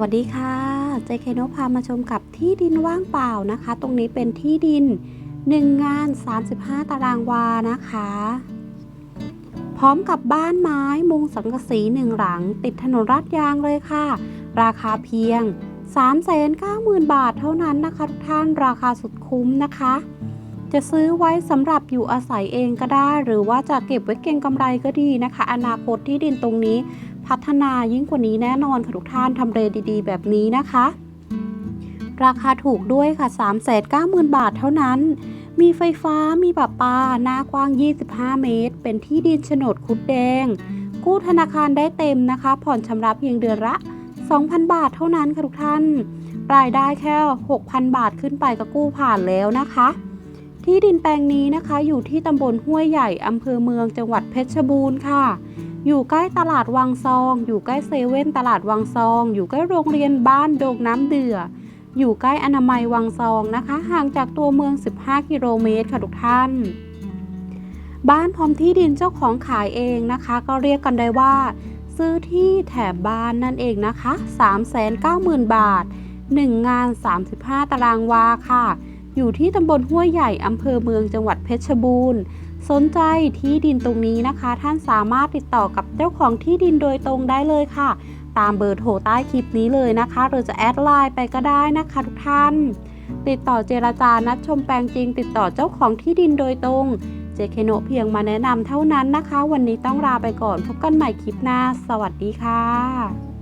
วัสดีค่ะ เจเคโนพามาชมกับที่ดินว่างเปล่านะคะ ตรงนี้เป็นที่ดิน 1 งาน 35 ตารางวานะคะ พร้อมกับบ้านไม้มุงสังกะสีหนึ่งหลัง ติดถนนลาดยางเลยค่ะ ราคาเพียง 390,000 บาทเท่านั้นนะคะทุกท่านราคาสุดคุ้มนะคะ จะซื้อไว้สำหรับอยู่อาศัยเองก็ได้ หรือว่าจะเก็บไว้เก็งกำไรก็ดีนะคะ อนาคตที่ดินตรงนี้ พัฒนายิ่งกว่านี้แน่นอนค่ะทุกท่านทำเลดีๆ แบบนี้นะคะ ราคาถูกด้วยค่ะ390,000 บาทเท่านั้น มีไฟฟ้ามีปะปาหน้ากว้าง 25 เมตร เป็นที่ดินโฉนดคุดแดง กู้ธนาคารได้เต็มนะคะ ผ่อนชำระเพียงเดือนละ 2,000 บาทเท่านั้นค่ะทุกท่าน รายได้แค่ 6,000 บาทขึ้นไปก็กู้ผ่านแล้วนะคะที่ดินแปลงนี้นะคะอยู่ที่ตำบลห้วยใหญ่อำเภอเมืองจังหวัดเพชรบูรณ์ค่ะ อยู่ใกล้ตลาดวังซอง อยู่ใกล้เซเว่นตลาดวังซอง อยู่ใกล้โรงเรียนบ้านโดงน้ำเดือ อยู่ใกล้อนามัยวังซองนะคะ ห่างจากตัวเมือง 15 กิโลเมตรค่ะทุกท่าน บ้านพร้อมที่ดินเจ้าของขายเองนะคะ ก็เรียกกันได้ว่า ซื้อที่แถบบ้านนั่นเองนะคะ 390,000 บาท 1 งาน 35 ตารางวาค่ะ อยู่ที่ตำบลห้วยใหญ่อำเภอเมืองจังหวัดเพชรบูรณ์ สนใจที่ดินตรงนี้นะคะ ท่านสามารถติดต่อกับเจ้าของที่ดินโดยตรงได้เลยค่ะ ตามเบอร์โทรใต้คลิปนี้เลยนะคะ หรือจะแอดไลน์ไปก็ได้นะคะทุกท่าน ติดต่อเจราจานัดชมแปลงจริง ติดต่อเจ้าของที่ดินโดยตรงเจเคโนเพียงมาแนะนำเท่านั้นนะคะ วันนี้ต้องลาไปก่อนพบกันใหม่คลิปหน้า สวัสดีค่ะ